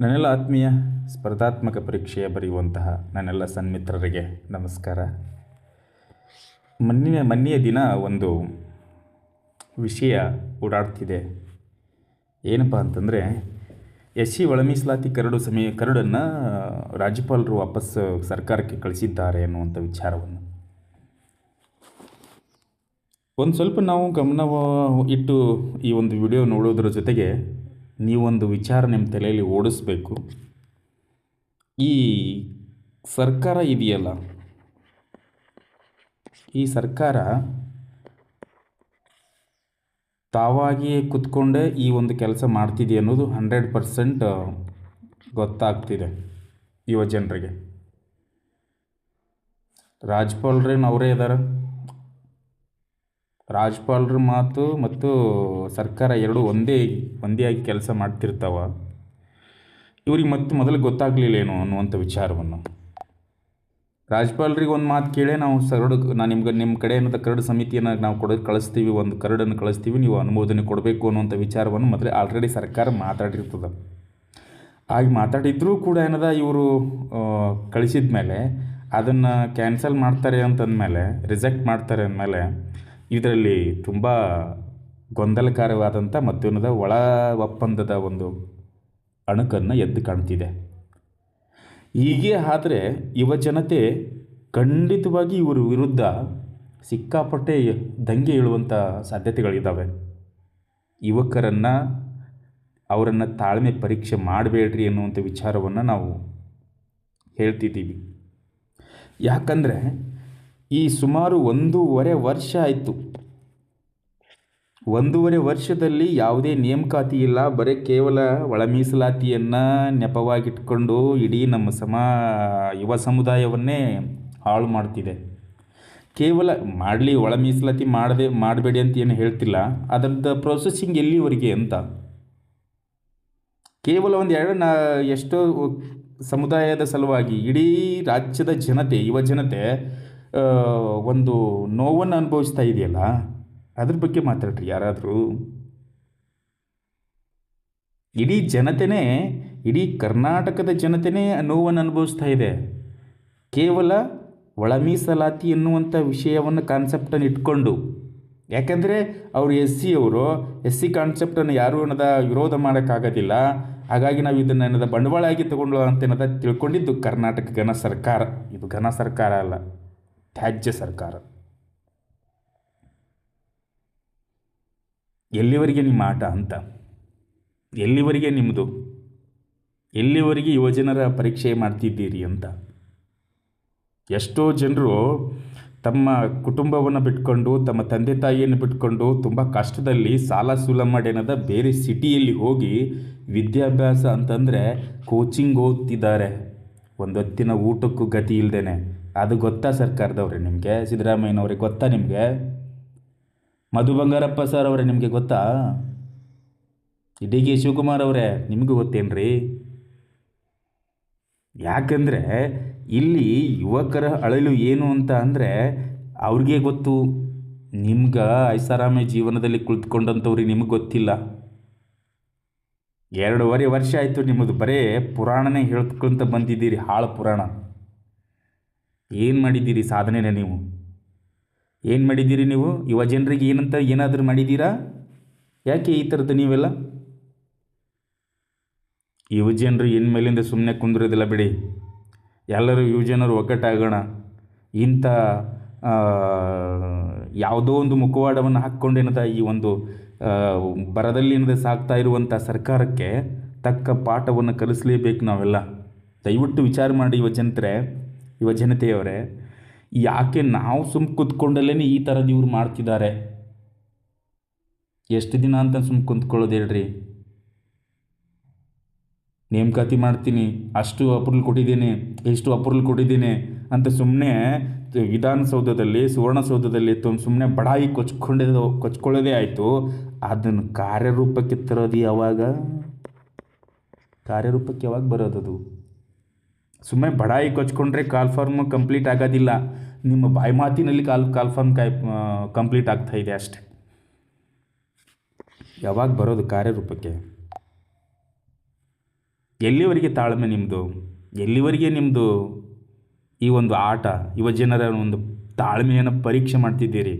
ನನ್ನೆಲ್ಲ ಆತ್ಮೀಯ, ಸ್ಪರ್ಧಾತ್ಮಕ ಪರೀಕ್ಷೆಯ ಬರೆಯುವಂತಹ ನನ್ನೆಲ್ಲ ಸನ್ಮಿತ್ರರಿಗೆ ನಮಸ್ಕಾರ. ಮನ್ನಿನ, ಮೊನ್ನೆಯ ದಿನ ಒಂದು ವಿಷಯ ಓಡಾಡ್ತಿದೆ. ಏನಪ್ಪ ಅಂತಂದರೆ ಎಸ್ ಸಿ ಒಳ ಮೀಸಲಾತಿ ಕರಡು ಸಮಿ ಕರಡನ್ನು ರಾಜ್ಯಪಾಲರು ವಾಪಸ್ ಸರ್ಕಾರಕ್ಕೆ ಕಳಿಸಿದ್ದಾರೆ ಅನ್ನುವಂಥ ವಿಚಾರವನ್ನು. ಒಂದು ಸ್ವಲ್ಪ ನಾವು ಗಮನ ಇಟ್ಟು ಈ ಒಂದು ವಿಡಿಯೋ ನೋಡೋದ್ರ ಜೊತೆಗೆ ನೀವೊಂದು ವಿಚಾರ ನಿಮ್ಮ ತಲೆಯಲ್ಲಿ ಓಡಿಸ್ಬೇಕು. ಈ ಸರ್ಕಾರ ಇದೆಯಲ್ಲ? ಈ ಸರ್ಕಾರ ತಾವಾಗಿಯೇ ಕೂತ್ಕೊಂಡೇ ಈ ಒಂದು ಕೆಲಸ ಮಾಡ್ತಿದೆ ಅನ್ನೋದು ಹಂಡ್ರೆಡ್ ಪರ್ಸೆಂಟ್ ಗೊತ್ತಾಗ್ತಿದೆ ಯುವ ಜನರಿಗೆ. ರಾಜ್ಪಾಲ್ರೇನು ಅವರೇ ಇದ್ದಾರೆ. ರಾಜ್ಯಪಾಲರ ಮಾತು ಮತ್ತು ಸರ್ಕಾರ ಎರಡೂ ಒಂದೇ ಒಂದೇ ಆಗಿ ಕೆಲಸ ಮಾಡ್ತಿರ್ತಾವ. ಇವ್ರಿಗೆ ಮತ್ತೆ ಮೊದಲು ಗೊತ್ತಾಗಲಿಲ್ಲೇನೋ ಅನ್ನುವಂಥ ವಿಚಾರವನ್ನು. ರಾಜ್ಯಪಾಲರಿಗೆ ಒಂದು ಮಾತು ಕೇಳೇ ನಾವು ಕರಡು ನಾನು ನಿಮ್ಗೆ ನಿಮ್ಮ ಕಡೆ ಏನಂತ ಕರಡು ಸಮಿತಿಯನ್ನು ನಾವು ಕೊಡ, ಕಳಿಸ್ತೀವಿ, ಒಂದು ಕರಡನ್ನು ಕಳಿಸ್ತೀವಿ, ನೀವು ಅನುಮೋದನೆ ಕೊಡಬೇಕು ಅನ್ನುವಂಥ ವಿಚಾರವನ್ನು ಮೊದಲೇ ಆಲ್ರೆಡಿ ಸರ್ಕಾರ ಮಾತಾಡಿರ್ತದೆ. ಹಾಗೆ ಮಾತಾಡಿದ್ರೂ ಕೂಡ ಏನದ, ಇವರು ಕಳಿಸಿದ ಮೇಲೆ ಅದನ್ನು ಕ್ಯಾನ್ಸಲ್ ಮಾಡ್ತಾರೆ ಅಂತಂದಮೇಲೆ ರಿಜೆಕ್ಟ್ ಮಾಡ್ತಾರೆ ಅಂದಮೇಲೆ ಇದರಲ್ಲಿ ತುಂಬ ಗೊಂದಲಕಾರವಾದಂಥ ಮಧ್ಯಾಹ್ನದ ಒಳ ಒಪ್ಪಂದದ ಒಂದು ಅಣುಕನ್ನು ಎದ್ದು ಕಾಣ್ತಿದೆ. ಹೀಗೆ ಆದರೆ ಯುವ ಜನತೆ ಖಂಡಿತವಾಗಿ ಇವರು ವಿರುದ್ಧ ಸಿಕ್ಕಾಪಟ್ಟೆ ದಂಗೆ ಏಳುವಂಥ ಸಾಧ್ಯತೆಗಳಿದ್ದಾವೆ ಯುವಕರನ್ನು, ಅವರನ್ನು ತಾಳ್ಮೆ ಪರೀಕ್ಷೆ ಮಾಡಬೇಡ್ರಿ ಅನ್ನುವಂಥ ವಿಚಾರವನ್ನು ನಾವು ಹೇಳ್ತಿದ್ದೀವಿ. ಯಾಕಂದರೆ ಈ ಸುಮಾರು ಒಂದೂವರೆ ವರ್ಷ ಆಯಿತು. ಒಂದೂವರೆ ವರ್ಷದಲ್ಲಿ ಯಾವುದೇ ನೇಮಕಾತಿ ಇಲ್ಲ. ಬರೀ ಕೇವಲ ಒಳ ಮೀಸಲಾತಿಯನ್ನು ನೆಪವಾಗಿಟ್ಕೊಂಡು ಇಡೀ ನಮ್ಮ ಸಮ, ಯುವ ಸಮುದಾಯವನ್ನೇ ಹಾಳು ಮಾಡ್ತಿದೆ. ಕೇವಲ ಮಾಡಲಿ ಒಳ ಮೀಸಲಾತಿ ಮಾಡದೆ, ಮಾಡಬೇಡಿ ಅಂತ ಏನು ಹೇಳ್ತಿಲ್ಲ. ಅದರದ್ದು ಪ್ರೊಸೆಸಿಂಗ್ ಎಲ್ಲಿವರೆಗೆ ಅಂತ. ಕೇವಲ ಒಂದು ಎರಡು ನಾ, ಎಷ್ಟೋ ಸಮುದಾಯದ ಸಲುವಾಗಿ ಇಡೀ ರಾಜ್ಯದ ಜನತೆ, ಯುವ ಜನತೆ ಒಂದು ನೋವನ್ನು ಅನುಭವಿಸ್ತಾ ಇದೆಯಲ್ಲ, ಅದ್ರ ಬಗ್ಗೆ ಮಾತಾಡ್ರಿ ಯಾರಾದರೂ. ಇಡೀ ಜನತೆನೇ, ಇಡೀ ಕರ್ನಾಟಕದ ಜನತೆನೇ ನೋವನ್ನು ಅನುಭವಿಸ್ತಾ ಇದೆ. ಕೇವಲ ಒಳ ಮೀಸಲಾತಿ ಎನ್ನುವಂಥ ವಿಷಯವನ್ನು ಕಾನ್ಸೆಪ್ಟನ್ನು ಇಟ್ಕೊಂಡು, ಯಾಕೆಂದರೆ ಅವರು ಎಸ್ ಸಿ ಅವರು, ಎಸ್ ಸಿ ಕಾನ್ಸೆಪ್ಟನ್ನು ಯಾರೂ ಏನದ ವಿರೋಧ ಮಾಡೋಕ್ಕಾಗೋದಿಲ್ಲ. ಹಾಗಾಗಿ ನಾವು ಇದನ್ನು ಏನದ ಬಂಡವಾಳ ಆಗಿ ತಗೊಂಡು ಅಂತ ಏನದ ತಿಳ್ಕೊಂಡಿದ್ದು ಕರ್ನಾಟಕ ಘನ ಸರ್ಕಾರ. ಇದು ಘನ ಸರ್ಕಾರ ಅಲ್ಲ. ತ್ಯಾಜ್ಯ ಸರ್ಕಾರ. ಎಲ್ಲಿವರೆಗೆ ನಿಮ್ಮ ಆಟ ಅಂತ ಎಲ್ಲಿವರೆಗೆ ನಿಮ್ಮದು ಎಲ್ಲಿವರೆಗೆ ಯುವಜನರ ಪರೀಕ್ಷೆ ಮಾಡ್ತಿದ್ದೀರಿ ಅಂತ? ಎಷ್ಟೋ ಜನರು ತಮ್ಮ ಕುಟುಂಬವನ್ನು ಬಿಟ್ಕೊಂಡು, ತಮ್ಮ ತಂದೆ ತಾಯಿಯನ್ನು ಬಿಟ್ಕೊಂಡು ತುಂಬ ಕಷ್ಟದಲ್ಲಿ ಸಾಲ ಸೂಲ ಮಾಡಿ ಏನದ ಬೇರೆ ಸಿಟಿಯಲ್ಲಿ ಹೋಗಿ ವಿದ್ಯಾಭ್ಯಾಸ ಅಂತಂದರೆ ಕೋಚಿಂಗ್ ಓದ್ತಿದ್ದಾರೆ. ಒಂದೊತ್ತಿನ ಊಟಕ್ಕೂ ಗತಿ ಇಲ್ಲದೇನೆ ಅದು ಗೊತ್ತಾ ಸರ್ಕಾರದವ್ರೆ ನಿಮಗೆ? ಸಿದ್ದರಾಮಯ್ಯನವ್ರಿಗೆ ಗೊತ್ತಾ ನಿಮಗೆ? ಮಧು ಬಂಗಾರಪ್ಪ ಸರ್ ಅವರೇ ನಿಮಗೆ ಗೊತ್ತಾ? ಡಿ ಕೆ ಶಿವಕುಮಾರ್ ಅವರೇ, ನಿಮಗೂ ಗೊತ್ತೇನ್ರಿ? ಯಾಕಂದರೆ ಇಲ್ಲಿ ಯುವಕರ ಅಳಲು ಏನು ಅಂತ ಅಂದರೆ ಅವ್ರಿಗೆ ಗೊತ್ತು. ನಿಮ್ಗೆ ಐಷಾರಾಮಿ ಜೀವನದಲ್ಲಿ ಕುಳಿತುಕೊಂಡಂಥವ್ರಿಗೆ ನಿಮಗೆ ಗೊತ್ತಿಲ್ಲ. ಎರಡೂವರೆ ವರ್ಷ ಆಯಿತು ನಿಮ್ಮದು ಬರೇ ಪುರಾಣನೇ ಹೇಳ್ಕೊಂತ ಬಂದಿದ್ದೀರಿ, ಹಾಳು ಪುರಾಣ. ಏನು ಮಾಡಿದ್ದೀರಿ ಸಾಧನೆನೇ ನೀವು? ಏನು ಮಾಡಿದ್ದೀರಿ ನೀವು? ಯುವ ಜನರಿಗೆ ಏನಂತ ಏನಾದರೂ ಮಾಡಿದ್ದೀರಾ? ಯಾಕೆ ಈ ಥರದ್ದು ನೀವೆಲ್ಲ? ಯುವ ಜನರು ಏನು ಮೇಲಿಂದ ಸುಮ್ಮನೆ ಕುಂದಿರೋದಿಲ್ಲ ಬಿಡಿ. ಎಲ್ಲರೂ ಯುವ ಜನರು ಒಗ್ಗಟ್ಟಾಗೋಣ. ಇಂಥ ಯಾವುದೋ ಒಂದು ಮುಖವಾಡವನ್ನು ಹಾಕ್ಕೊಂಡೇನದ ಈ ಒಂದು ಬರದಲ್ಲಿ ಸಾಕ್ತಾ ಇರುವಂಥ ಸರ್ಕಾರಕ್ಕೆ ತಕ್ಕ ಪಾಠವನ್ನು ಕಲಿಸಲೇಬೇಕು ನಾವೆಲ್ಲ. ದಯವಿಟ್ಟು ವಿಚಾರ ಮಾಡಿ ಯುವ ಜನತೆ ಯುವ ಜನತೆಯವರೇ, ಯಾಕೆ ನಾವು ಸುಮ್ಮ ಕೂತ್ಕೊಂಡಲ್ಲೇ ಈ ಥರದ್ದು ಇವ್ರು ಮಾಡ್ತಿದ್ದಾರೆ? ಎಷ್ಟು ದಿನ ಅಂತ ಸುಮ್ಮ ಕುಂತ್ಕೊಳ್ಳೋದು ಹೇಳ್ರಿ. ನೇಮಕಾತಿ ಮಾಡ್ತೀನಿ, ಅಷ್ಟು ಅಪ್ರೂವಲ್ ಕೊಟ್ಟಿದ್ದೀನಿ ಎಷ್ಟು ಅಪ್ರೂವಲ್ ಕೊಟ್ಟಿದ್ದೀನಿ ಅಂತ ಸುಮ್ಮನೆ ವಿಧಾನಸೌಧದಲ್ಲಿ, ಸುವರ್ಣಸೌಧದಲ್ಲಿ ಸುಮ್ಮನೆ ಬಡಾಯಿ ಕೊಚ್ಕೊಂಡಿದ್ದು ಕೊಚ್ಕೊಳ್ಳೋದೇ ಆಯಿತು. ಅದನ್ನು ಕಾರ್ಯರೂಪಕ್ಕೆ ತರೋದು ಯಾವಾಗ? ಕಾರ್ಯರೂಪಕ್ಕೆ ಯಾವಾಗ ಬರೋದದು? ಸುಮ್ಮನೆ ಬಡಾಯಿ ಕೊಚ್ಕೊಂಡ್ರೆ ಕಾಲ್ ಫಾರ್ಮ್ ಕಂಪ್ಲೀಟ್ ಆಗೋದಿಲ್ಲ. ನಿಮ್ಮ ಬಾಯಿ ಮಾತಿನಲ್ಲಿ ಕಾಲ್ ಕಾಲ್ ಫಾರ್ಮ್ ಕಾಯ್ ಕಂಪ್ಲೀಟ್ ಆಗ್ತಾ ಇದೆ ಅಷ್ಟೆ. ಯಾವಾಗ ಬರೋದು ಕಾರ್ಯರೂಪಕ್ಕೆ? ಎಲ್ಲಿವರೆಗೆ ತಾಳ್ಮೆ ನಿಮ್ಮದು ಎಲ್ಲಿವರೆಗೆ ನಿಮ್ಮದು ಈ ಒಂದು ಆಟ, ಯುವ ಜನರ ಒಂದು ತಾಳ್ಮೆಯನ್ನು ಪರೀಕ್ಷೆ ಮಾಡ್ತಿದ್ದೀರಿ?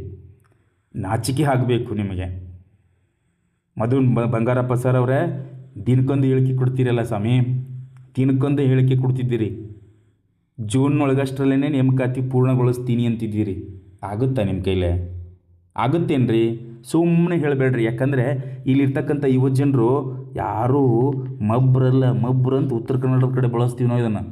ನಾಚಿಕೆ ಆಗಬೇಕು ನಿಮಗೆ. ಮಧು, ಬಂಗಾರಪ್ಪ ಸರ್ ಅವರೇ, ದಿನಕ್ಕೊಂದು ಇಳಿಕೆ ಕೊಡ್ತೀರಲ್ಲ ಸ್ವಾಮಿ? ದಿನಕ್ಕೊಂದು ಹೇಳಿಕೆ ಕೊಡ್ತಿದ್ದೀರಿ. ಜೂನ್ನೊಳಗಷ್ಟರಲ್ಲೇ ನೇಮಕಾತಿ ಪೂರ್ಣಗೊಳಿಸ್ತೀನಿ ಅಂತಿದ್ದೀರಿ. ಆಗುತ್ತಾ ನಿಮ್ಮ ಕೈಲೇ? ಆಗುತ್ತೇನ್ರಿ? ಸುಮ್ಮನೆ ಹೇಳಬೇಡ್ರಿ. ಯಾಕಂದರೆ ಇಲ್ಲಿರ್ತಕ್ಕಂಥ ಯುವ ಜನರು ಯಾರೂ ಮಬ್ರಲ್ಲ, ಮಬ್ರು ಅಂತ ಉತ್ತರ ಕನ್ನಡದ ಕಡೆ ಬಳಸ್ತೀವಿ ನಾವು ಇದನ್ನು.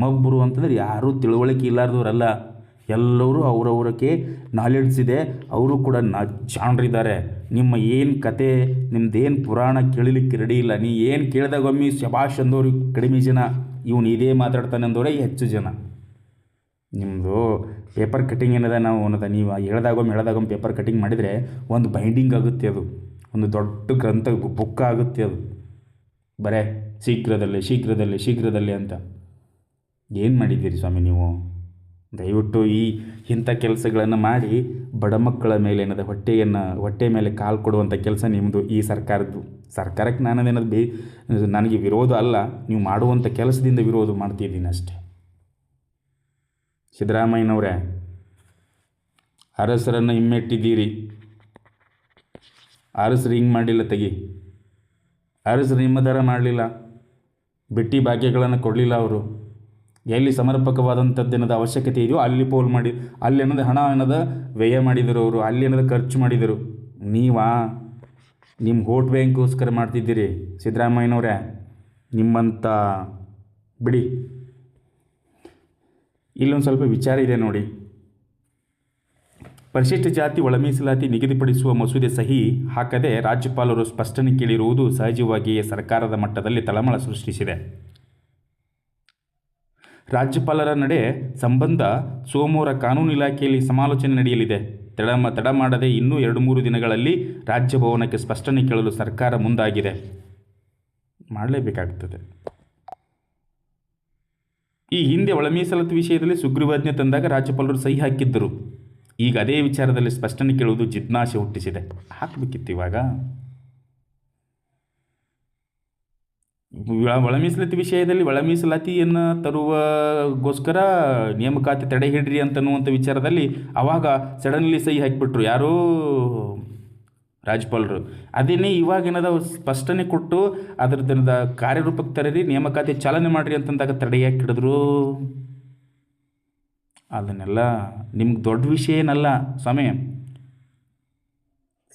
ಮಬ್ರು ಅಂತಂದ್ರೆ ಯಾರೂ ತಿಳುವಳಿಕೆ ಇಲ್ಲಾರ್ದವ್ರಲ್ಲ. ಎಲ್ಲರೂ ಅವರವ್ರಕ್ಕೆ ನಾಲೆಡ್ಜ್ ಇದೆ ಅವರು ಕೂಡ ನ, ಜಾಣರಿದ್ದಾರೆ. ನಿಮ್ಮ ಏನು ಕತೆ ನಿಮ್ಮದೇನು ಪುರಾಣ ಕೇಳಲಿಕ್ಕೆ ರೆಡಿ ಇಲ್ಲ. ನೀ ಏನು ಕೇಳಿದಾಗ ಒಮ್ಮೆ ಶಬಾಷ್ ಅಂದವರು ಕಡಿಮೆ ಜನ, ಇವನು ಇದೇ ಮಾತಾಡ್ತಾನೆ ಅಂದವರೇ ಹೆಚ್ಚು ಜನ. ನಿಮ್ಮದು ಪೇಪರ್ ಕಟ್ಟಿಂಗ್ ಏನಿದೆ ನಾವು ಅನ್ನೋದ, ನೀವು ಹೇಳ್ದಾಗೊಮ್ಮೆ ಹೇಳ್ದಾಗೊಮ್ಮೆ ಪೇಪರ್ ಕಟ್ಟಿಂಗ್ ಮಾಡಿದರೆ ಒಂದು ಬೈಂಡಿಂಗ್ ಆಗುತ್ತೆ ಅದು. ಒಂದು ದೊಡ್ಡ ಗ್ರಂಥ ಬುಕ್ ಆಗುತ್ತೆ ಅದು. ಬರೇ, ಶೀಘ್ರದಲ್ಲೇ ಶೀಘ್ರದಲ್ಲೇ ಶೀಘ್ರದಲ್ಲೇ ಅಂತ. ಏನು ಮಾಡಿದ್ದೀರಿ ಸ್ವಾಮಿ ನೀವು? ದಯವಿಟ್ಟು ಈ ಇಂಥ ಕೆಲಸಗಳನ್ನು ಮಾಡಿ ಬಡ ಮಕ್ಕಳ ಮೇಲೆ ಏನದ ಹೊಟ್ಟೆಯನ್ನು, ಹೊಟ್ಟೆ ಮೇಲೆ ಕಾಲು ಕೊಡುವಂಥ ಕೆಲಸ ನಿಮ್ಮದು ಈ ಸರ್ಕಾರದ್ದು. ಸರ್ಕಾರಕ್ಕೆ ನಾನದೇನದು ಬೇ, ನನಗೆ ವಿರೋಧ ಅಲ್ಲ, ನೀವು ಮಾಡುವಂಥ ಕೆಲಸದಿಂದ ವಿರೋಧ ಮಾಡ್ತಿದ್ದೀನಿ ಅಷ್ಟೇ. ಸಿದ್ದರಾಮಯ್ಯನವರೇ, ಅರಸರನ್ನು ಹಿಮ್ಮೆಟ್ಟಿದ್ದೀರಿ. ಅರಸರು ಹಿಂಗೆ ಮಾಡಲಿಲ್ಲ ತೆಗಿ. ಅರಸರು ನಿಮ್ಮ ಮಾಡಲಿಲ್ಲ. ಬಿಟ್ಟಿ ಭಾಗ್ಯಗಳನ್ನು ಕೊಡಲಿಲ್ಲ ಅವರು. ಎಲ್ಲಿ ಸಮರ್ಪಕವಾದಂಥದ್ದೇನದ ಅವಶ್ಯಕತೆ ಇದೆಯೋ ಅಲ್ಲಿ ಪೋಲ್ ಮಾಡಿ, ಅಲ್ಲಿ ಏನದ ಹಣ, ಏನದ ವ್ಯಯ ಮಾಡಿದರು ಅವರು, ಅಲ್ಲಿ ಏನದ ಖರ್ಚು ಮಾಡಿದರು. ನೀವಾ? ನಿಮ್ಮ ಹೋಟ್ ಬ್ಯಾಂಕ್ಗೋಸ್ಕರ ಮಾಡ್ತಿದ್ದೀರಿ, ಸಿದ್ದರಾಮಯ್ಯನವರೇ. ನಿಮ್ಮಂಥ ಬಿಡಿ. ಇಲ್ಲೊಂದು ಸ್ವಲ್ಪ ವಿಚಾರ ಇದೆ ನೋಡಿ. ಪರಿಶಿಷ್ಟ ಜಾತಿ ಒಳ ಮೀಸಲಾತಿ ನಿಗದಿಪಡಿಸುವ ಮಸೂದೆ ಸಹಿ ಹಾಕದೆ ರಾಜ್ಯಪಾಲರು ಸ್ಪಷ್ಟನೆ ಕೇಳಿರುವುದು ಸಹಜವಾಗಿಯೇ ಸರ್ಕಾರದ ಮಟ್ಟದಲ್ಲಿ ತಳಮಳ ಸೃಷ್ಟಿಸಿದೆ. ರಾಜ್ಯಪಾಲರ ನಡೆ ಸಂಬಂಧ ಸೋಮವಾರ ಕಾನೂನು ಇಲಾಖೆಯಲ್ಲಿ ಸಮಾಲೋಚನೆ ನಡೆಯಲಿದೆ. ತಡ ತಡ ಮಾಡದೆ ಇನ್ನೂ ಎರಡು, ಮೂರು ದಿನಗಳಲ್ಲಿ ರಾಜ್ಯಭವನಕ್ಕೆ ಸ್ಪಷ್ಟನೆ ಕೇಳಲು ಸರ್ಕಾರ ಮುಂದಾಗಿದೆ. ಮಾಡಲೇಬೇಕಾಗ್ತದೆ. ಈ ಹಿಂದೆ ಒಳ ಮೀಸಲಾತಿ ವಿಷಯದಲ್ಲಿ ಸುಗ್ರೀವಾಜ್ಞೆ ತಂದಾಗ ರಾಜ್ಯಪಾಲರು ಸಹಿ ಹಾಕಿದ್ದರು. ಈಗ ಅದೇ ವಿಚಾರದಲ್ಲಿ ಸ್ಪಷ್ಟನೆ ಕೇಳುವುದು ಜಿಜ್ಞಾಸೆ ಹುಟ್ಟಿಸಿದೆ. ಹಾಕಬೇಕಿತ್ತು ಇವಾಗ. ಒಳ ಮೀಸಲಾತಿ ವಿಷಯದಲ್ಲಿ ಒಳ ಮೀಸಲಾತಿಯನ್ನು ತರುವಗೋಸ್ಕರ ನೇಮಕಾತಿ ತಡೆ ಹಿಡ್ರಿ ಅಂತನ್ನುವಂಥ ವಿಚಾರದಲ್ಲಿ ಆವಾಗ ಸಡನ್ಲಿ ಸಹಿ ಹಾಕಿಬಿಟ್ರು ಯಾರೂ ರಾಜ್ಯಪಾಲರು ಅದೇನೇ ಇವಾಗ ಏನದ ಸ್ಪಷ್ಟನೆ ಕೊಟ್ಟು ಅದರದನ್ನ ಕಾರ್ಯರೂಪಕ್ಕೆ ತರೀರಿ, ನೇಮಕಾತಿ ಚಾಲನೆ ಮಾಡಿರಿ ಅಂತಂದಾಗ ತಡೆ ಯಾಕೆ ಹಿಡಿದ್ರು? ಅದನ್ನೆಲ್ಲ ನಿಮ್ಗೆ ದೊಡ್ಡ ವಿಷಯ ಏನಲ್ಲ, ಸ್ವಾಮಿ.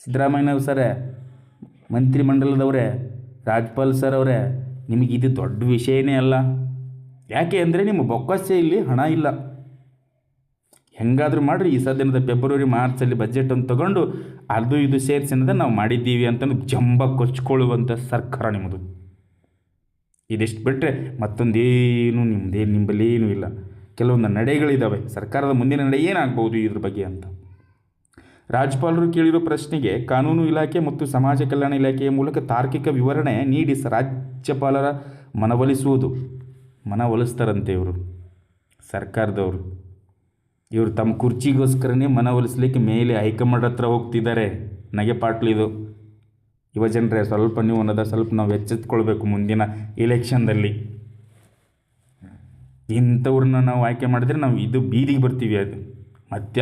ಸಿದ್ದರಾಮಯ್ಯನವ್ರು ಸರೇ, ಮಂತ್ರಿಮಂಡಲದವರೇ, ರಾಜ್ಪಾಲ್ ಸರ್ ಅವರೇ ನಿಮಗೆ ಇದು ದೊಡ್ಡ ವಿಷಯನೇ ಅಲ್ಲ. ಯಾಕೆ ಅಂದರೆ ನಿಮ್ಮ ಬೊಕ್ಕಸೆ ಇಲ್ಲಿ ಹಣ ಇಲ್ಲ. ಹೆಂಗಾದರೂ ಮಾಡಿರಿ, ಈ ಸದ್ಯದ ಫೆಬ್ರವರಿ ಮಾರ್ಚಲ್ಲಿ ಬಜೆಟ್ ಅಂತ ತಗೊಂಡು ಅದು ಇದು ಸೇರಿಸಿ ನಾವು ಮಾಡಿದ್ದೀವಿ ಅಂತಂದು ಜಂಬ ಕೊಚ್ಕೊಳ್ಳುವಂಥ ಸರ್ಕಾರ ನಿಮ್ಮದು. ಇದಿಷ್ಟು ಬಿಟ್ಟರೆ ಮತ್ತೊಂದೇನು ನಿಮ್ಮದೇನು ನಿಂಬಲ್ಲಿ ಏನೂ ಇಲ್ಲ. ಕೆಲವೊಂದು ನಡೆಗಳಿದ್ದಾವೆ ಸರ್ಕಾರದ ಮುಂದಿನ ನಡೆ ಏನಾಗ್ಬೋದು ಇದ್ರ ಬಗ್ಗೆ ಅಂತ. ರಾಜ್ಯಪಾಲರು ಕೇಳಿರೋ ಪ್ರಶ್ನೆಗೆ ಕಾನೂನು ಇಲಾಖೆ ಮತ್ತು ಸಮಾಜ ಕಲ್ಯಾಣ ಇಲಾಖೆಯ ಮೂಲಕ ತಾರ್ಕಿಕ ವಿವರಣೆ ನೀಡಿ ರಾಜ್ಯಪಾಲರ ಮನವೊಲಿಸುವುದು. ಮನವೊಲಿಸ್ತಾರಂತೆ ಇವರು. ಸರ್ಕಾರದವರು. ಇವರು ತಮ್ಮ ಕುರ್ಚಿಗೋಸ್ಕರನೇ ಮನವೊಲಿಸ್ಲಿಕ್ಕೆ ಮೇಲೆ ಹೈಕಮಾಂಡ್ ಹತ್ರ ಹೋಗ್ತಿದ್ದಾರೆ. ನಗೆ ಪಾಟ್ಲಿದು ಯುವ ಜನರೇ, ಸ್ವಲ್ಪ ನೀವು ಅನ್ನೋದ ಸ್ವಲ್ಪ ನಾವು ಎಚ್ಚೆತ್ಕೊಳ್ಬೇಕು ಮುಂದಿನ ಎಲೆಕ್ಷನ್ದಲ್ಲಿ. ಇಂಥವ್ರನ್ನ ನಾವು ಆಯ್ಕೆ ಮಾಡಿದ್ರೆ ನಾವು ಇದು ಬೀದಿಗೆ ಬರ್ತೀವಿ ಅದು. ಮತ್ತೆ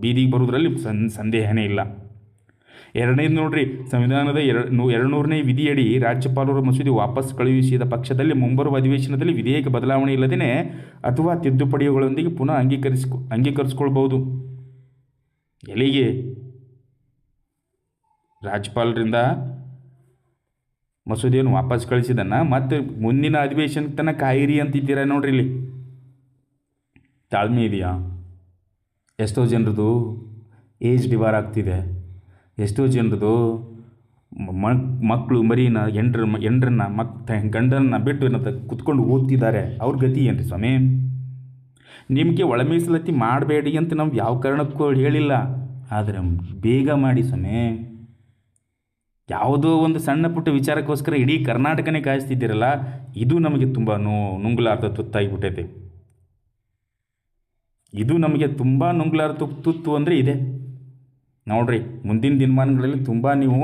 ಬೀದಿಗೆ ಬರೋದ್ರಲ್ಲಿ ಸನ್, ಸಂದೇಹನೇ ಇಲ್ಲ. ಎರಡನೇದು ನೋಡ್ರಿ, ಸಂವಿಧಾನದ ಎರಡು, ನೂ ಎರಡು ನೂರನೇ ವಿಧಿಯಡಿ ರಾಜ್ಯಪಾಲರು ಮಸೂದೆ ವಾಪಸ್ ಕಳುಹಿಸಿದ ಪಕ್ಷದಲ್ಲಿ ಮುಂಬರುವ ಅಧಿವೇಶನದಲ್ಲಿ ವಿಧೇಯಕ ಬದಲಾವಣೆ ಇಲ್ಲದೇ ಅಥವಾ ತಿದ್ದುಪಡಿಗಳೊಂದಿಗೆ ಪುನಃ ಅಂಗೀಕರಿಸ್ಕೊ ಅಂಗೀಕರಿಸ್ಕೊಳ್ಬೋದು ಎಲ್ಲಿಗೆ? ರಾಜ್ಯಪಾಲರಿಂದ ಮಸೂದೆಯನ್ನು ವಾಪಸ್ ಕಳಿಸಿದನ್ನು ಮತ್ತೆ ಮುಂದಿನ ಅಧಿವೇಶನಕ್ಕೆ ತನಕ ಕಾಯಿರಿ ಅಂತಿದ್ದೀರಾ ನೋಡ್ರಿ ಇಲ್ಲಿ? ತಾಳ್ಮೆ ಇದೆಯಾ? ಎಷ್ಟೋ ಜನರದು ಏಜ್ ಡಿವಾರ್ ಆಗ್ತಿದೆ. ಎಷ್ಟೋ ಜನರದು ಮಕ್ಕಳು ಮರಿನ, ಹೆಂಡ್ರ, ಹೆಂಡ್ರನ್ನ, ಮಕ್ ಗಂಡನ ಬಿಟ್ಟು ಏನಂತ ಕುತ್ಕೊಂಡು ಓದ್ತಿದ್ದಾರೆ. ಅವ್ರ ಗತಿ ಏನು ರೀ ಸ್ವಾಮಿ? ನಿಮಗೆ ಒಳ ಮೀಸಲಾತಿ ಮಾಡಬೇಡಿ ಅಂತ ನಾವು ಯಾವ ಕಾರಣಕ್ಕೂ ಹೇಳಿಲ್ಲ. ಆದರೆ ಬೇಗ ಮಾಡಿ ಸ್ವಾಮಿ. ಯಾವುದೋ ಒಂದು ಸಣ್ಣ ಪುಟ್ಟ ವಿಚಾರಕ್ಕೋಸ್ಕರ ಇಡೀ ಕರ್ನಾಟಕನೇ ಕಾಯಿಸ್ತಿದ್ದೀರಲ್ಲ, ಇದು ನಮಗೆ ತುಂಬ ನೋ, ನುಂಗ್ಲಾರ್ದ ತುತ್ತಾಗಿಬಿಟ್ಟೈತೆ. ಇದು ನಮಗೆ ತುಂಬ ನುಂಗ್ಲಾರ ತುತ್ತು ಅಂದರೆ ಇದೆ. ನೋಡ್ರಿ, ಮುಂದಿನ ದಿನಮಾನಗಳಲ್ಲಿ ತುಂಬ ನೀವು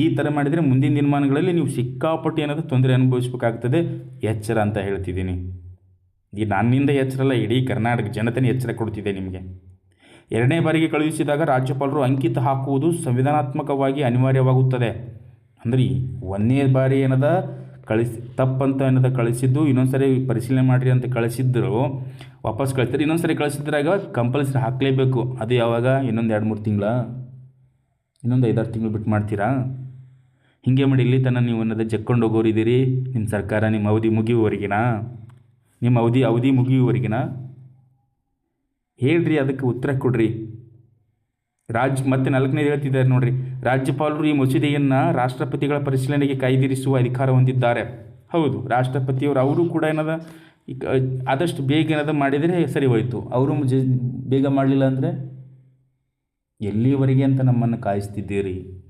ಈ ಥರ ಮಾಡಿದರೆ ಮುಂದಿನ ದಿನಮಾನಗಳಲ್ಲಿ ನೀವು ಸಿಕ್ಕಾಪಟ್ಟೆ ಏನಾದರೂ ತೊಂದರೆ ಅನುಭವಿಸ್ಬೇಕಾಗ್ತದೆ. ಎಚ್ಚರ ಅಂತ ಹೇಳ್ತಿದ್ದೀನಿ. ಈ ನನ್ನಿಂದ ಎಚ್ಚರ ಅಲ್ಲ, ಇಡೀ ಕರ್ನಾಟಕ ಜನತೆನೇ ಎಚ್ಚರ ಕೊಡ್ತಿದೆ ನಿಮಗೆ. ಎರಡನೇ ಬಾರಿಗೆ ಕಳುಹಿಸಿದಾಗ ರಾಜ್ಯಪಾಲರು ಅಂಕಿತ ಹಾಕುವುದು ಸಂವಿಧಾನಾತ್ಮಕವಾಗಿ ಅನಿವಾರ್ಯವಾಗುತ್ತದೆ. ಅಂದರೆ ಒಂದನೇ ಬಾರಿ ಏನದ, ಕಳಿಸಿ ತಪ್ಪಂತ ಏನದ ಕಳಿಸಿದ್ದು ಇನ್ನೊಂದು ಸರಿ ಪರಿಶೀಲನೆ ಮಾಡಿರಿ ಅಂತ ಕಳಿಸಿದ್ರು ವಾಪಸ್ ಕಳಿಸ್ತಾರೆ ಇನ್ನೊಂದ್ಸರಿ ಕಳಿಸಿದ್ರಾಗ ಕಂಪಲ್ಸರಿ ಹಾಕಲೇಬೇಕು. ಅದು ಯಾವಾಗ? ಇನ್ನೊಂದು ಎರಡು ಮೂರು ತಿಂಗಳ? ಇನ್ನೊಂದು ಐದಾರು ತಿಂಗಳು ಬಿಟ್ಟು ಮಾಡ್ತೀರಾ? ಹೀಗೆ ಮಾಡಿ ಇಲ್ಲಿ ತನಕ ನೀವು ಅನ್ನೋದು ಜಕ್ಕೊಂಡು ಹೋಗೋರಿದ್ದೀರಿ ನಿಮ್ಮ ಸರ್ಕಾರ ನಿಮ್ಮ ಅವಧಿ ಮುಗಿಯುವವರೆಗಿನ? ನಿಮ್ಮ ಅವಧಿ ಅವಧಿ ಮುಗಿಯುವವರೆಗಿನ? ಹೇಳ್ರಿ, ಅದಕ್ಕೆ ಉತ್ತರ ಕೊಡ್ರಿ. ರಾಜ್, ಮತ್ತೆ ನಾಲ್ಕನೇದು ಹೇಳ್ತಿದ್ದಾರೆ ನೋಡ್ರಿ. ರಾಜ್ಯಪಾಲರು ಈ ಮಸೂದೆಯನ್ನು ರಾಷ್ಟ್ರಪತಿಗಳ ಪರಿಶೀಲನೆಗೆ ಕಾಯ್ದಿರಿಸುವ ಅಧಿಕಾರ ಹೊಂದಿದ್ದಾರೆ. ಹೌದು, ರಾಷ್ಟ್ರಪತಿಯವರು, ಅವರು ಕೂಡ ಏನದ? ಈ ಕ- ಆದಷ್ಟು ಬೇಗ ಏನಾದರೂ ಮಾಡಿದರೆ ಸರಿ ಹೋಯಿತು. ಅವರು ಜ, ಬೇಗ ಮಾಡಲಿಲ್ಲ ಅಂದರೆ? ಎಲ್ಲಿವರೆಗೆ ಅಂತ ನಮ್ಮನ್ನು ಕಾಯಿಸ್ತಿದ್ದೀರಿ?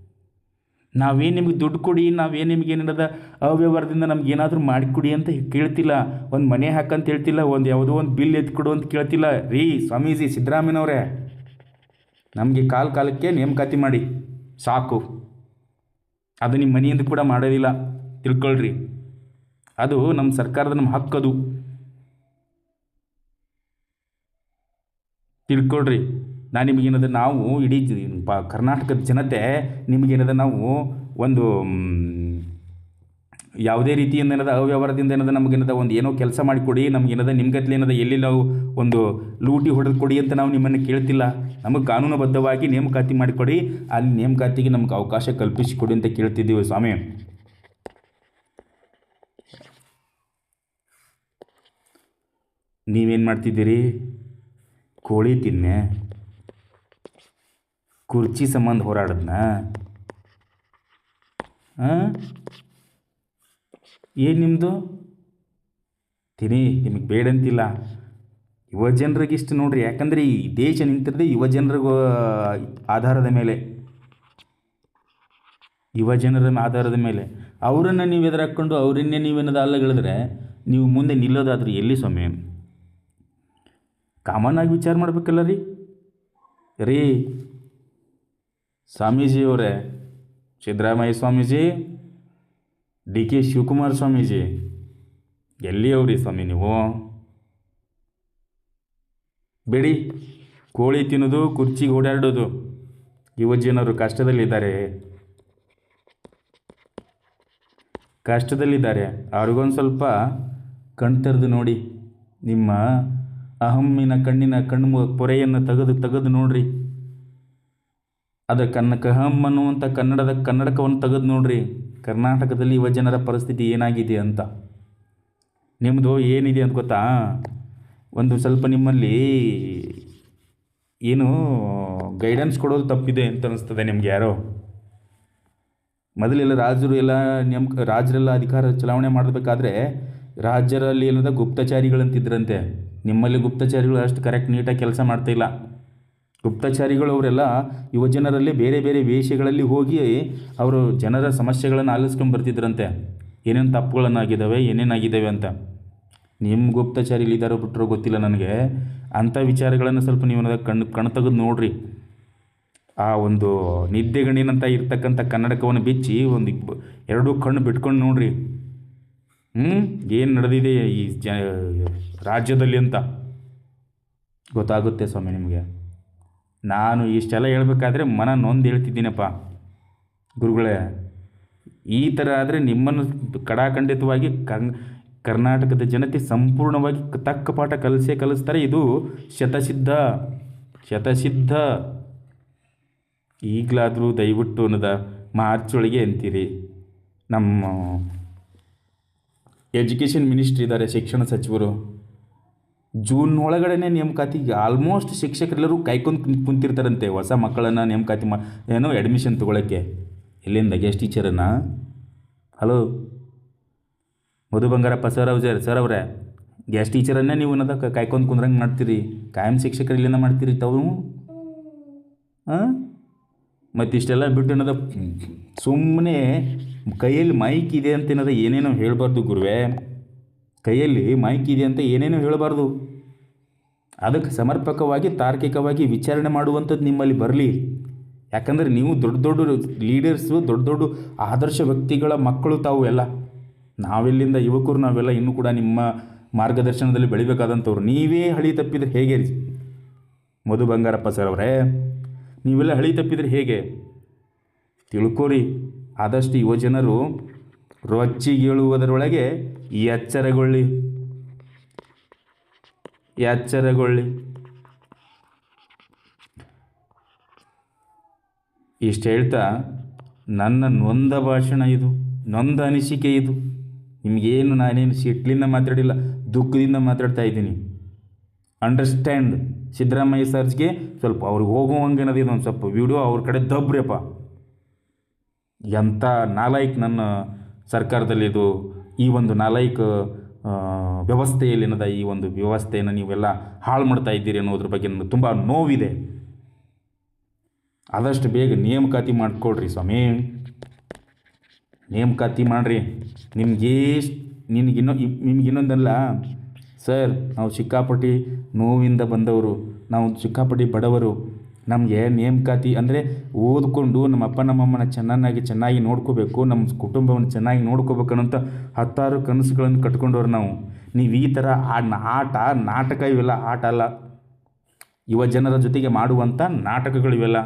ನಾವೇನು ನಿಮಗೆ ದುಡ್ಡು ಕೊಡಿ, ನಾವೇನು ನಿಮ್ಗೆ ಏನಿರೋದ ಅವ್ಯವಹಾರದಿಂದ ನಮ್ಗೆ ಏನಾದರೂ ಮಾಡಿಕೊಡಿ ಅಂತ ಕೇಳ್ತಿಲ್ಲ. ಒಂದು ಮನೆ ಹಾಕಂತ ಹೇಳ್ತಿಲ್ಲ, ಒಂದು ಯಾವುದೋ ಒಂದು ಬಿಲ್ ಎತ್ಕೊಡು ಅಂತ ಕೇಳ್ತಿಲ್ಲ. ರೀ, ಸ್ವಾಮೀಜಿ, ಸಿದ್ದರಾಮಯ್ಯನವರೇ, ನಮಗೆ ಕಾಲ ಕಾಲಕ್ಕೆ ನೇಮಕಾತಿ ಮಾಡಿ. ಸಾಕು. ಅದು ನಿಮ್ಮ ಮನೆಯಿಂದ ಕೂಡ ಮಾಡೋದಿಲ್ಲ. ತಿಳ್ಕೊಳ್ರಿ. ಅದು ನಮ್ಮ ಸರ್ಕಾರದ ನಮ್ಮ ಹಕ್ಕದು ತಿಳ್ಕೊಳ್ರಿ. ನಾನು ನಿಮಗೇನದ ನಾವು ಇಡೀ ಪ- ಕರ್ನಾಟಕದ ಜನತೆ ನಿಮಗೇನದ ನಾವು ಒಂದು ಯಾವುದೇ ರೀತಿಯಿಂದ ಏನದ ಅವ್ಯವಹಾರದಿಂದ ಏನದ ನಮಗೇನದ ಒಂದು ಏನೋ ಕೆಲಸ ಮಾಡಿಕೊಡಿ ನಮಗೇನದ ನಿಮ್ಗತ್ಲೆ ಏನದ ಎಲ್ಲಿ ನಾವು ಒಂದು ಲೂಟಿ ಹೊಡೆದು ಕೊಡಿ ಅಂತ ನಾವು ನಿಮ್ಮನ್ನು ಕೇಳ್ತಿಲ್ಲ. ನಮಗೆ ಕಾನೂನುಬದ್ಧವಾಗಿ ನೇಮಕಾತಿ ಮಾಡಿಕೊಡಿ ಅಲ್ಲಿ ನೇಮಕಾತಿಗೆ ನಮ್ಗೆ ಅವಕಾಶ ಕಲ್ಪಿಸಿಕೊಡಿ ಅಂತ ಕೇಳ್ತಿದ್ದೀವಿ ಸ್ವಾಮಿ. ನೀವೇನು ಮಾಡ್ತಿದ್ದೀರಿ? ಕೋಳಿ ತಿನ್ನೆ. ಕುರ್ಚಿ ಸಂಬಂಧ ಹೋರಾಡದ್ನ. ಏನು ನಿಮ್ಮದು ತಿನ್ನಿ, ನಿಮಗೆ ಬೇಡಂತಿಲ್ಲ. ಯುವ ಜನರಿಗೆ ಇಷ್ಟು ನೋಡ್ರಿ, ಯಾಕಂದ್ರೆ ಈ ದೇಶ ನಿಂತಿರದೆ ಯುವ ಜನರಿಗೂ ಆಧಾರದ ಮೇಲೆ. ಯುವ ಜನರ ಆಧಾರದ ಮೇಲೆ. ಅವರನ್ನು ನೀವು ಎದುರಾಕೊಂಡು ಅವರನ್ನೇ ನೀವೇನದ ಅಲ್ಲಗಳಿದ್ರೆ ನೀವು ಮುಂದೆ ನಿಲ್ಲೋದಾದ್ರೆ ಎಲ್ಲಿ ಸ್ವಾಮಿ? ಕಾಮನ್ ಆಗಿ ವಿಚಾರ ಮಾಡಬೇಕಲ್ಲ ರೀ. ರೀ ಸ್ವಾಮೀಜಿಯವರೇ ಸಿದ್ದರಾಮಯ್ಯ ಸ್ವಾಮೀಜಿ ಡಿ ಕೆ ಶಿವಕುಮಾರ್ ಸ್ವಾಮೀಜಿ ಎಲ್ಲಿಯವ್ರಿ ಸ್ವಾಮಿ ನೀವು? ಬಿಡಿ, ಕೋಳಿ ತಿನ್ನೋದು, ಕುರ್ಚಿಗೆ ಓಡಾಡೋದು, ಯುವ ಜನರು ಕಷ್ಟದಲ್ಲಿದ್ದಾರೆ. ಕಷ್ಟದಲ್ಲಿದ್ದಾರೆ. ಅವ್ರಿಗೊಂದು ಸ್ವಲ್ಪ ಕಣ್ ನೋಡಿ, ನಿಮ್ಮ ಅಹಮ್ಮಿನ ಕಣ್ಣಿನ ಕಣ್ಣು ಪೊರೆಯನ್ನು ತೆಗೆದು ತೆಗೆದು ನೋಡ್ರಿ. ಅದ ಕನ್ನ ಕಹಮ್ ಅನ್ನುವಂಥ ಕನ್ನಡದ ಕನ್ನಡಕವನ್ನು ತೆಗೆದು ನೋಡ್ರಿ. ಕರ್ನಾಟಕದಲ್ಲಿ ಯುವ ಜನರ ಪರಿಸ್ಥಿತಿ ಏನಾಗಿದೆ ಅಂತ. ನಿಮ್ಮದು ಏನಿದೆ ಅಂತ ಗೊತ್ತಾ? ಒಂದು ಸ್ವಲ್ಪ ನಿಮ್ಮಲ್ಲಿ ಏನು ಗೈಡೆನ್ಸ್ ಕೊಡೋದು ತಪ್ಪಿದೆ ಅಂತ ಅನಿಸ್ತದೆ ನಿಮ್ಗೆ ಯಾರೋ? ಮೊದಲೆಲ್ಲ ರಾಜರು ಎಲ್ಲ ನೇಮಕ ರಾಜರೆಲ್ಲ ಅಧಿಕಾರ ಚಲಾವಣೆ ಮಾಡಬೇಕಾದ್ರೆ ರಾಜ್ಯರಲ್ಲಿ ಏನದ ಗುಪ್ತಚಾರಿಗಳಂತಿದ್ರಂತೆ. ನಿಮ್ಮಲ್ಲಿ ಗುಪ್ತಚಾರಿಗಳು ಅಷ್ಟು ಕರೆಕ್ಟ್ ನೀಟಾಗಿ ಕೆಲಸ ಮಾಡ್ತಾ ಇಲ್ಲ. ಗುಪ್ತಚಾರಿಗಳು ಅವರೆಲ್ಲ ಯುವಜನರಲ್ಲಿ ಬೇರೆ ಬೇರೆ ವೇಷಗಳಲ್ಲಿ ಹೋಗಿ ಅವರು ಜನರ ಸಮಸ್ಯೆಗಳನ್ನು ಆಲಿಸ್ಕೊಂಡು ಬರ್ತಿದ್ರಂತೆ. ಏನೇನು ತಪ್ಪುಗಳನ್ನಾಗಿದ್ದಾವೆ, ಏನೇನಾಗಿದ್ದಾವೆ ಅಂತ. ನಿಮ್ಮ ಗುಪ್ತಚಾರಿಗಳು ಇದ್ದಾರೋ ಬಿಟ್ಟರು ಗೊತ್ತಿಲ್ಲ ನನಗೆ. ಅಂಥ ವಿಚಾರಗಳನ್ನು ಸ್ವಲ್ಪ ನೀವು ಕಣ್ಣು ಕಣ್ಣು ತೆಗೆದು ನೋಡ್ರಿ. ಆ ಒಂದು ನಿದ್ದೆಗಣ್ಣಿನಂತ ಇರ್ತಕ್ಕಂಥ ಕನ್ನಡಕವನ್ನು ಬಿಚ್ಚಿ ಒಂದು ಎರಡೂ ಕಣ್ಣು ಬಿಟ್ಕೊಂಡು ನೋಡ್ರಿ. ಹ್ಞೂ ಏನು ನಡೆದಿದೆ ಈ ಜ, ರಾಜ್ಯದಲ್ಲಿ ಅಂತ? ಗೊತ್ತಾಗುತ್ತೆ ಸ್ವಾಮಿ ನಿಮಗೆ. ನಾನು ಇಷ್ಟೆಲ್ಲ ಹೇಳಬೇಕಾದ್ರೆ ಮನ ನೊಂದು ಹೇಳ್ತಿದ್ದೀನಪ್ಪ. ಗುರುಗಳೇ, ಈ ಥರ ಆದರೆ ನಿಮ್ಮನ್ನು ಕಡಾಖಂಡಿತವಾಗಿ ಕರ್ನಾಟಕದ ಜನತೆ ಸಂಪೂರ್ಣವಾಗಿ ತಕ್ಕ ಪಾಠ ಕಲಿಸೇ ಕಲಿಸ್ತಾರೆ. ಇದು ಶತಸಿದ್ಧ ಶತಸಿದ್ಧ. ಈಗಲಾದರೂ ದಯವಿಟ್ಟು ಅನ್ನೋದ ಮಾರ್ಚ್ ಒಳಗೆ ಅಂತೀರಿ. ನಮ್ಮ ಎಜುಕೇಷನ್ ಮಿನಿಸ್ಟ್ರಿ ಇದ್ದಾರೆ ಶಿಕ್ಷಣ ಸಚಿವರು. ಜೂನ್ ಒಳಗಡೆನೆ ನೇಮಕಾತಿ ಆಲ್ಮೋಸ್ಟ್ ಶಿಕ್ಷಕರೆಲ್ಲರೂ ಕಾಯ್ಕೊಂಡು ಕುಂತ್- ಕುಂತಿರ್ತಾರಂತೆ. ಹೊಸ ಮಕ್ಕಳನ್ನು ನೇಮಕಾತಿ ಮಾ, ಏನೋ ಅಡ್ಮಿಷನ್ ತೊಗೊಳಕ್ಕೆ. ಎಲ್ಲಿಂದ ಗೆಸ್ಟ್ ಟೀಚರನ್ನು ಹಲೋ ಮಧು ಬಂಗಾರಪ್ಪ ಸರ್ ಅವ್ರ ಸರ್ ಅವರೇ ಗೆಸ್ಟ್ ಟೀಚರನ್ನೇ ನೀವು ಅನ್ನೋದ ಕಾಯ್ಕೊಂಡು ಕುಂದ್ರಂಗೆ ಮಾಡ್ತೀರಿ? ಕಾಯಂ ಶಿಕ್ಷಕರು ಇಲ್ಲಿಂದ ಮಾಡ್ತೀರಿ ತಾವು? ಹಾಂ ಮತ್ತು ಇಷ್ಟೆಲ್ಲ ಬಿಟ್ಟು ಅನ್ನೋದು ಸುಮ್ಮನೆ ಕೈಯಲ್ಲಿ ಮೈಕ್ ಇದೆ ಅಂತ ಏನದ ಏನೇನೋ ಹೇಳಬಾರ್ದು ಗುರುವೇ. ಕೈಯಲ್ಲಿ ಮೈಕ್ ಇದೆ ಅಂತ ಏನೇನೋ ಹೇಳಬಾರ್ದು. ಅದಕ್ಕೆ ಸಮರ್ಪಕವಾಗಿ, ತಾರ್ಕಿಕವಾಗಿ ವಿಚಾರಣೆ ಮಾಡುವಂಥದ್ದು ನಿಮ್ಮಲ್ಲಿ ಬರಲಿ. ಯಾಕಂದರೆ ನೀವು ದೊಡ್ಡ ದೊಡ್ಡ ಲೀಡರ್ಸು ದೊಡ್ಡ ದೊಡ್ಡ ಆದರ್ಶ ವ್ಯಕ್ತಿಗಳ ಮಕ್ಕಳು ತಾವು ಎಲ್ಲ. ನಾವೆಲ್ಲಿಂದ ಯುವಕರು ನಾವೆಲ್ಲ ಇನ್ನೂ ಕೂಡ ನಿಮ್ಮ ಮಾರ್ಗದರ್ಶನದಲ್ಲಿ ಬೆಳಿಬೇಕಾದಂಥವ್ರು. ನೀವೇ ಹಳಿ ತಪ್ಪಿದ್ರೆ ಹೇಗೆ ಮಧು ಬಂಗಾರಪ್ಪ ಸರ್ ಅವರೇ ನೀವೆಲ್ಲ ಹಳಿ ತಪ್ಪಿದ್ರೆ ಹೇಗೆ? ತಿಳ್ಕೊರಿ. ಆದಷ್ಟು ಯುವಜನರು ರೊಚ್ಚಿಗೇಳುವುದರೊಳಗೆ ಎಚ್ಚರಗೊಳ್ಳಿ. ಎಚ್ಚರಗೊಳ್ಳಿ. ಇಷ್ಟು ಹೇಳ್ತಾ ನನ್ನ ನೊಂದ ಭಾಷಣ ಇದು, ನೊಂದ ಅನಿಸಿಕೆ ಇದು. ನಿಮಗೇನು ನಾನೇನು ಸಿಟ್ಲಿಂದ ಮಾತಾಡಿಲ್ಲ, ದುಃಖದಿಂದ ಮಾತಾಡ್ತಾ ಇದ್ದೀನಿ. ಅಂಡರ್ಸ್ಟ್ಯಾಂಡ್ ಸಿದ್ದರಾಮಯ್ಯ ಸರ್ಜ್ಗೆ ಸ್ವಲ್ಪ ಅವ್ರಿಗೆ ಹೋಗುವಂಗೆ ಅನ್ನೋದು ಒಂದು ಸ್ವಲ್ಪ ವಿಡಿಯೋ ಅವ್ರ ಕಡೆ ದಬ್ಬ್ರಪ್ಪ. ಎಂಥ ನಾಲಾಯಕ್ ನನ್ನ ಸರ್ಕಾರದಲ್ಲಿ ಇದು ಈ ಒಂದು ನಾಲಾಯಕ್ ವ್ಯವಸ್ಥೆಯಲ್ಲಿನದ ಈ ಒಂದು ವ್ಯವಸ್ಥೆಯನ್ನು ನೀವೆಲ್ಲ ಹಾಳು ಮಾಡ್ತಾ ಇದ್ದೀರಿ ಅನ್ನೋದ್ರ ಬಗ್ಗೆ ನನಗೆ ತುಂಬ ನೋವಿದೆ. ಆದಷ್ಟು ಬೇಗ ನೇಮಕಾತಿ ಮಾಡಿಕೊಡ್ರಿ ಸ್ವಾಮಿ. ನೇಮಕಾತಿ ಮಾಡಿರಿ. ನಿಮ್ಗೆ ನಿನಗಿನ್ನೊ ನಿಮ್ಗೆ ಇನ್ನೊಂದಲ್ಲ, ಸರ್, ನಾವು ಸಿಕ್ಕಾಪಟ್ಟಿ ನೋವಿಂದ ಬಂದವರು, ನಾವು ಸಿಕ್ಕಾಪಟ್ಟಿ ಬಡವರು, ನಮಗೆ ನೇಮಕಾತಿ ಅಂದರೆ ಓದ್ಕೊಂಡು ನಮ್ಮ ಅಪ್ಪ ನಮ್ಮಮ್ಮನ ಚೆನ್ನಾಗಿ ಚೆನ್ನಾಗಿ ನೋಡ್ಕೋಬೇಕು, ನಮ್ಮ ಕುಟುಂಬವನ್ನು ಚೆನ್ನಾಗಿ ನೋಡ್ಕೋಬೇಕು ಅನ್ನೋಂಥ ಹತ್ತಾರು ಕನಸುಗಳನ್ನು ಕಟ್ಕೊಂಡವ್ರು ನಾವು. ನೀವು ಈ ಥರ ಆಟ, ನಾಟಕ ಇವೆಲ್ಲ ಆಟ ಅಲ್ಲ. ಯುವ ಜನರ ಜೊತೆಗೆ ಮಾಡುವಂಥ ನಾಟಕಗಳು ಇವೆಲ್ಲ.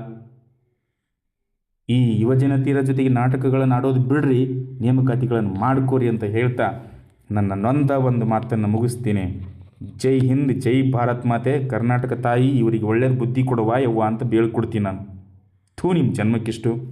ಈ ಯುವಜನತೆಯರ ಜೊತೆಗೆ ನಾಟಕಗಳನ್ನು ಆಡೋದು ಬಿಡ್ರಿ, ನೇಮಕಾತಿಗಳನ್ನು ಮಾಡ್ಕೋರಿ ಅಂತ ಹೇಳ್ತಾ ನನ್ನ ನೊಂದ ಒಂದು ಮಾತನ್ನು ಮುಗಿಸ್ತೀನಿ. ಜೈ ಹಿಂದ್, ಜೈ ಭಾರತ್ ಮಾತೆ, ಕರ್ನಾಟಕ ತಾಯಿ, ಇವರಿಗೆ ಒಳ್ಳೆಯ ಬುದ್ಧಿ ಕೊಡುವ ಯವ್ವ ಅಂತ ಬೇಳ್ಕೊಡ್ತೀನಿ ನಾನು. ಥೂ ನಿಮ್ಮ ಜನ್ಮಕ್ಕಿಷ್ಟು.